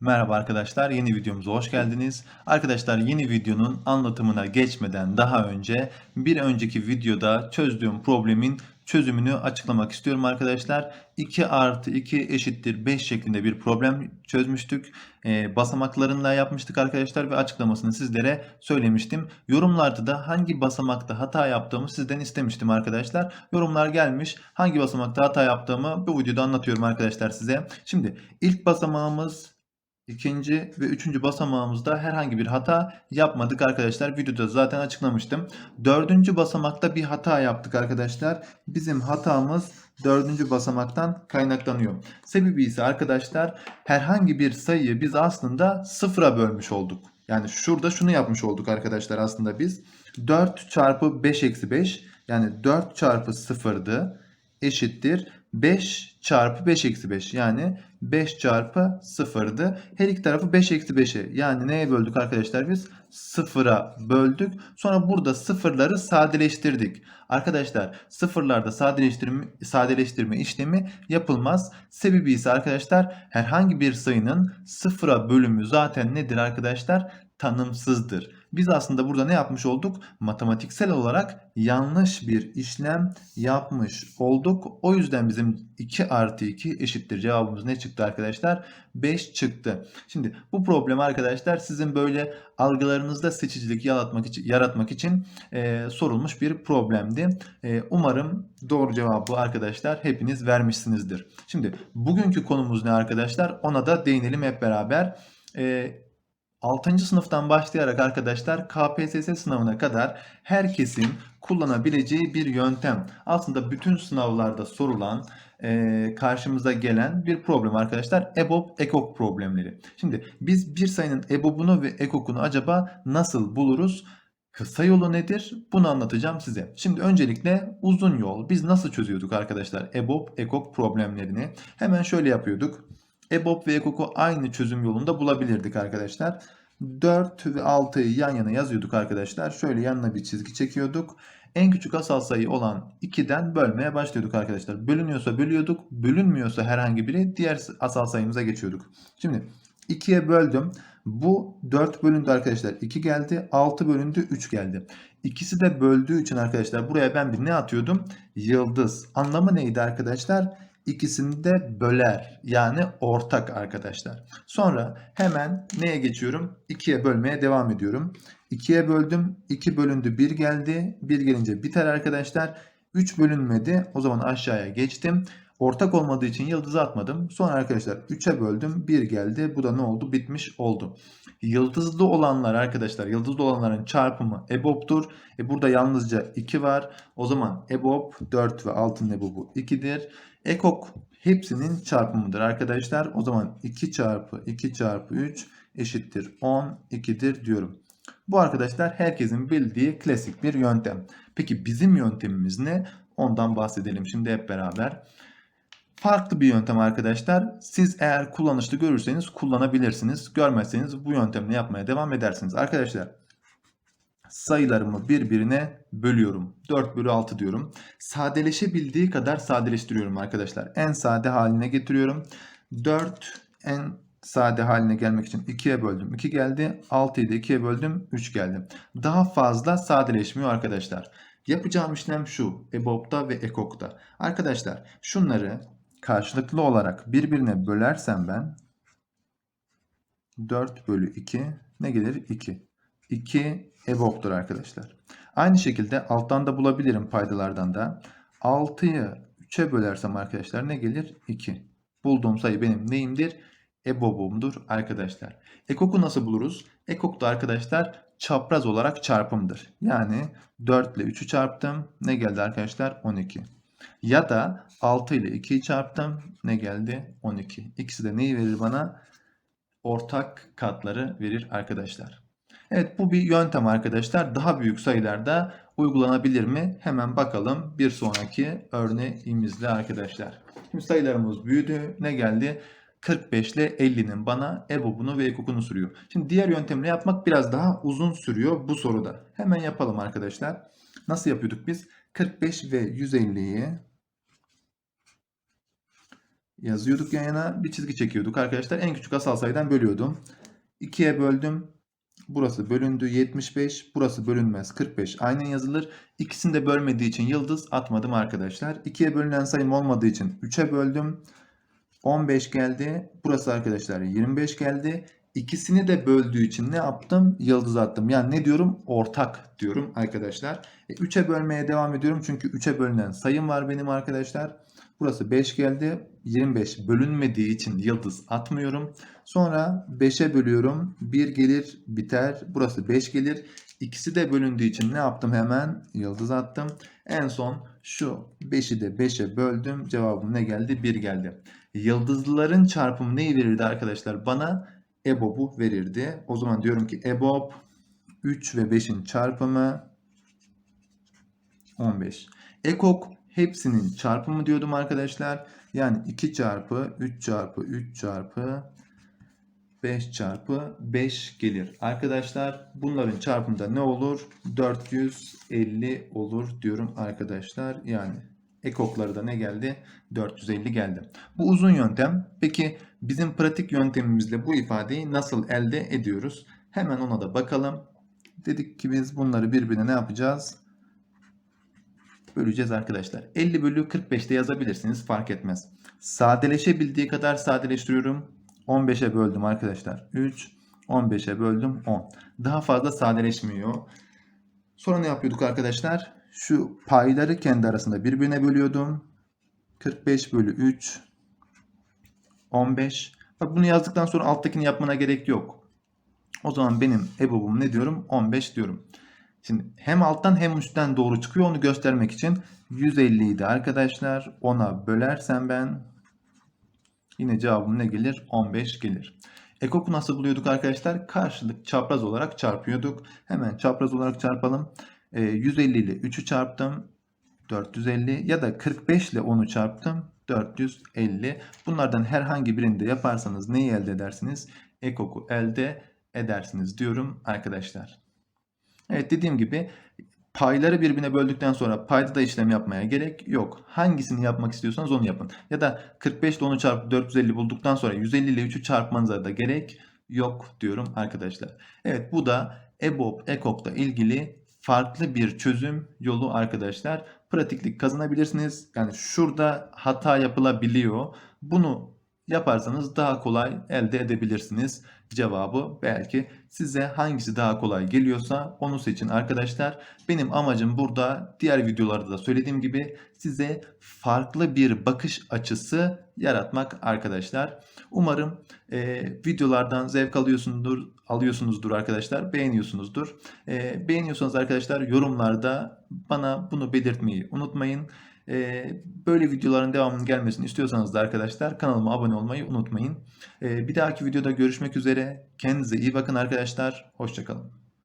Merhaba arkadaşlar, yeni videomuza hoş geldiniz. Arkadaşlar yeni videonun anlatımına geçmeden daha önce bir önceki videoda çözdüğüm problemin çözümünü açıklamak istiyorum arkadaşlar. 2 artı 2 eşittir 5 şeklinde bir problem çözmüştük. Ee, basamaklarında yapmıştık arkadaşlar ve açıklamasını sizlere söylemiştim. Yorumlarda da hangi basamakta hata yaptığımı sizden istemiştim arkadaşlar. Yorumlar gelmiş. Hangi basamakta hata yaptığımı bu videoda anlatıyorum arkadaşlar size. Şimdi ilk basamağımız İkinci ve üçüncü basamağımızda herhangi bir hata yapmadık arkadaşlar. Videoda zaten açıklamıştım. Dördüncü basamakta bir hata yaptık arkadaşlar. Bizim hatamız dördüncü basamaktan kaynaklanıyor. Sebebi ise arkadaşlar herhangi bir sayıyı biz aslında sıfıra bölmüş olduk. Yani şurada şunu yapmış olduk arkadaşlar aslında biz. 4 çarpı 5 eksi 5 yani 4 çarpı sıfırdı eşittir 5 çarpı 5 eksi 5 yani 5 çarpı 0'dı. Her iki tarafı 5 eksi 5'e yani neye böldük arkadaşlar biz? 0'a böldük. Sonra burada sıfırları sadeleştirdik. Arkadaşlar sıfırlarda sadeleştirme, sadeleştirme işlemi yapılmaz. Sebebi ise arkadaşlar herhangi bir sayının sıfıra bölümü zaten nedir arkadaşlar? Tanımsızdır. Biz aslında burada ne yapmış olduk? Matematiksel olarak yanlış bir işlem yapmış olduk. O yüzden bizim 2 artı 2 eşittir. Cevabımız ne çıktı arkadaşlar? 5 çıktı. Şimdi bu problem arkadaşlar sizin böyle algılarınızda seçicilik yaratmak için, yaratmak için e, sorulmuş bir problemdi. E, umarım doğru cevabı arkadaşlar hepiniz vermişsinizdir. Şimdi bugünkü konumuz ne arkadaşlar? Ona da değinelim hep beraber. E, 6. sınıftan başlayarak arkadaşlar KPSS sınavına kadar herkesin kullanabileceği bir yöntem. Aslında bütün sınavlarda sorulan, e, karşımıza gelen bir problem arkadaşlar. EBOB, EKOK problemleri. Şimdi biz bir sayının EBOB'unu ve EKOK'unu acaba nasıl buluruz? Kısa yolu nedir? Bunu anlatacağım size. Şimdi öncelikle uzun yol. Biz nasıl çözüyorduk arkadaşlar EBOB, EKOK problemlerini? Hemen şöyle yapıyorduk. EBOB ve EKOK'u aynı çözüm yolunda bulabilirdik arkadaşlar. 4 ve 6'yı yan yana yazıyorduk arkadaşlar. Şöyle yanına bir çizgi çekiyorduk. En küçük asal sayı olan 2'den bölmeye başlıyorduk arkadaşlar. Bölünüyorsa bölüyorduk. Bölünmüyorsa herhangi biri diğer asal sayımıza geçiyorduk. Şimdi 2'ye böldüm. Bu 4 bölündü arkadaşlar. 2 geldi. 6 bölündü. 3 geldi. İkisi de böldüğü için arkadaşlar buraya ben bir ne atıyordum? Yıldız. Anlamı neydi arkadaşlar? İkisini de böler. Yani ortak arkadaşlar. Sonra hemen neye geçiyorum? 2'ye bölmeye devam ediyorum. 2'ye böldüm. 2 bölündü 1 geldi. 1 gelince biter arkadaşlar. 3 bölünmedi. O zaman aşağıya geçtim. Ortak olmadığı için yıldızı atmadım. Sonra arkadaşlar 3'e böldüm. 1 geldi. Bu da ne oldu? Bitmiş oldu. Yıldızlı olanlar arkadaşlar yıldızlı olanların çarpımı EBOB'dur. E burada yalnızca 2 var. O zaman EBOB 4 ve 6'nın EBOB'u 2'dir. Ekok hepsinin çarpımıdır arkadaşlar. O zaman 2 çarpı 2 çarpı 3 eşittir 12'dir diyorum. Bu arkadaşlar herkesin bildiği klasik bir yöntem. Peki bizim yöntemimiz ne? Ondan bahsedelim şimdi hep beraber. Farklı bir yöntem arkadaşlar. Siz eğer kullanışlı görürseniz kullanabilirsiniz. Görmezseniz bu yöntemle yapmaya devam edersiniz. Arkadaşlar sayılarımı birbirine bölüyorum. 4 bölü 6 diyorum. Sadeleşebildiği kadar sadeleştiriyorum arkadaşlar. En sade haline getiriyorum. 4 en sade haline gelmek için 2'ye böldüm. 2 geldi. 6'yı da 2'ye böldüm. 3 geldi. Daha fazla sadeleşmiyor arkadaşlar. Yapacağım işlem şu. EBOB'da ve EKOK'ta. Arkadaşlar şunları karşılıklı olarak birbirine bölersem ben 4 bölü 2 ne gelir? 2. 2 EBOB'dur arkadaşlar. Aynı şekilde alttan da bulabilirim paydalardan da. 6'yı 3'e bölersem arkadaşlar ne gelir? 2. Bulduğum sayı benim neyimdir? EBOB'umdur arkadaşlar. EKOK'u nasıl buluruz? EKOK da arkadaşlar çapraz olarak çarpımdır. Yani 4 ile 3'ü çarptım. Ne geldi arkadaşlar? 12. Ya da 6 ile 2'yi çarptım. Ne geldi? 12. İkisi de neyi verir bana? Ortak katları verir arkadaşlar. Evet bu bir yöntem arkadaşlar. Daha büyük sayılarda uygulanabilir mi? Hemen bakalım bir sonraki örneğimizle arkadaşlar. Şimdi sayılarımız büyüdü. Ne geldi? 45 ile 50'nin bana EBOB'unu ve EKOK'unu sürüyor. Şimdi diğer yöntemle yapmak biraz daha uzun sürüyor bu soruda. Hemen yapalım arkadaşlar. Nasıl yapıyorduk biz? 45 ve 150'yi yazıyorduk yan yana. Bir çizgi çekiyorduk arkadaşlar. En küçük asal sayıdan bölüyordum. 2'ye böldüm. Burası bölündü 75. Burası bölünmez 45. Aynen yazılır. İkisini de bölmediği için yıldız atmadım arkadaşlar. 2'ye bölünen sayım olmadığı için 3'e böldüm. 15 geldi. Burası arkadaşlar 25 geldi. İkisini de böldüğü için ne yaptım? Yıldız attım. Yani ne diyorum? Ortak diyorum arkadaşlar. E, 3'e bölmeye devam ediyorum. Çünkü 3'e bölünen sayım var benim arkadaşlar. Burası 5 geldi. 25 bölünmediği için yıldız atmıyorum. Sonra 5'e bölüyorum. 1 gelir biter. Burası 5 gelir. İkisi de bölündüğü için ne yaptım hemen? Yıldız attım. En son şu 5'i de 5'e böldüm. Cevabım ne geldi? 1 geldi. Yıldızların çarpımı neyi verirdi arkadaşlar? Bana EBOB'u verirdi. O zaman diyorum ki EBOB 3 ve 5'in çarpımı 15. EKOK hepsinin çarpımı diyordum arkadaşlar. Yani 2 çarpı 3 çarpı 3 çarpı 5 çarpı 5 gelir. Arkadaşlar bunların çarpımında ne olur? 450 olur diyorum arkadaşlar. Yani ekokları da ne geldi? 450 geldi. Bu uzun yöntem. Peki bizim pratik yöntemimizle bu ifadeyi nasıl elde ediyoruz? Hemen ona da bakalım. Dedik ki biz bunları birbirine ne yapacağız? Böleceğiz arkadaşlar. 50 bölü 45'te yazabilirsiniz fark etmez. Sadeleşebildiği kadar sadeleştiriyorum. 15'e böldüm arkadaşlar. 3, 15'e böldüm 10. Daha fazla sadeleşmiyor. Sonra ne yapıyorduk arkadaşlar? Şu payları kendi arasında birbirine bölüyordum. 45 bölü 3, 15. Bak bunu yazdıktan sonra alttakini yapmana gerek yok. O zaman benim EBOB'um ne diyorum? 15 diyorum. Şimdi hem alttan hem üstten doğru çıkıyor onu göstermek için 150 idi arkadaşlar. 10'a bölersem ben yine cevabım ne gelir? 15 gelir. Ekok'u nasıl buluyorduk arkadaşlar? Karşılık çapraz olarak çarpıyorduk. Hemen çapraz olarak çarpalım. Ee, 150 ile 3'ü çarptım. 450 ya da 45 ile 10'u çarptım. 450. Bunlardan herhangi birinde yaparsanız neyi elde edersiniz? Ekok'u elde edersiniz diyorum arkadaşlar. Evet dediğim gibi payları birbirine böldükten sonra payda da işlem yapmaya gerek yok. Hangisini yapmak istiyorsanız onu yapın. Ya da 45 ile 10'u çarpıp 450 bulduktan sonra 150 ile 3'ü çarpmanıza da gerek yok diyorum arkadaşlar. Evet bu da EBOB, EKOK'la ilgili farklı bir çözüm yolu arkadaşlar. Pratiklik kazanabilirsiniz. Yani şurada hata yapılabiliyor. Bunu yaparsanız daha kolay elde edebilirsiniz cevabı. Belki size hangisi daha kolay geliyorsa onu seçin arkadaşlar. Benim amacım burada diğer videolarda da söylediğim gibi size farklı bir bakış açısı yaratmak arkadaşlar. Umarım e, videolardan zevk alıyorsunuzdur, alıyorsunuzdur arkadaşlar. Beğeniyorsunuzdur. E, beğeniyorsanız arkadaşlar yorumlarda bana bunu belirtmeyi unutmayın. Ee, böyle videoların devamının gelmesini istiyorsanız da arkadaşlar kanalıma abone olmayı unutmayın. Ee, bir dahaki videoda görüşmek üzere. Kendinize iyi bakın arkadaşlar. Hoşçakalın.